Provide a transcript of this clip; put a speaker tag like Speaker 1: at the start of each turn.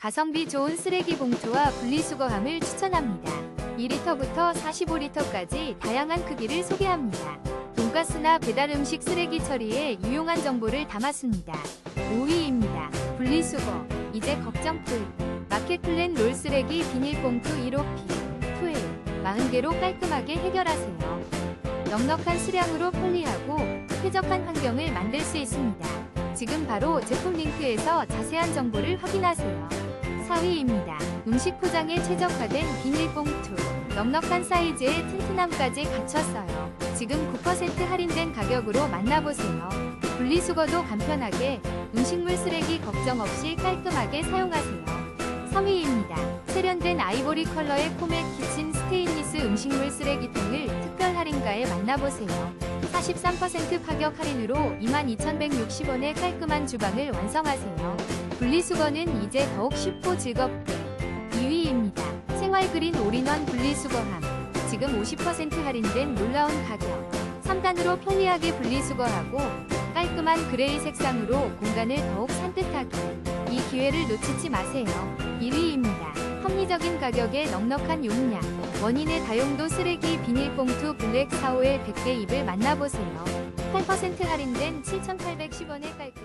Speaker 1: 가성비 좋은 쓰레기 봉투와 분리수거함을 추천합니다. 2리터부터 45리터까지 다양한 크기를 소개합니다. 돈가스나 배달 음식 쓰레기 처리에 유용한 정보를 담았습니다. 5위입니다. 분리수거. 이제 걱정 끝. 마켓플랜 롤 쓰레기 비닐봉투 1호피. 투에 40개로 깔끔하게 해결하세요. 넉넉한 수량으로 편리하고 쾌적한 환경을 만들 수 있습니다. 지금 바로 제품 링크에서 자세한 정보를 확인하세요. 4위입니다. 음식 포장에 최적화된 비닐봉투. 넉넉한 사이즈에 튼튼함까지 갖췄어요. 지금 9% 할인된 가격으로 만나보세요. 분리수거도 간편하게 음식물 쓰레기 걱정 없이 깔끔하게 사용하세요. 3위입니다. 세련된 아이보리 컬러의 코멧 키친 스테인리스 음식물 쓰레기통을 특별 할인가에 만나보세요. 43% 파격 할인으로 22,160원의 깔끔한 주방을 완성하세요. 분리수거는 이제 더욱 쉽고 즐겁게. 2위입니다. 생활그린 올인원 분리수거함. 지금 50% 할인된 놀라운 가격. 3단으로 편리하게 분리수거하고 깔끔한 그레이 색상으로 공간을 더욱 산뜻하게. 이 기회를 놓치지 마세요. 1위입니다. 합리적인 가격에 넉넉한 용량. 원인의 다용도 쓰레기 비닐봉투 블랙 4호의 100개 입을 만나보세요. 8% 할인된 7,810원의 깔끔한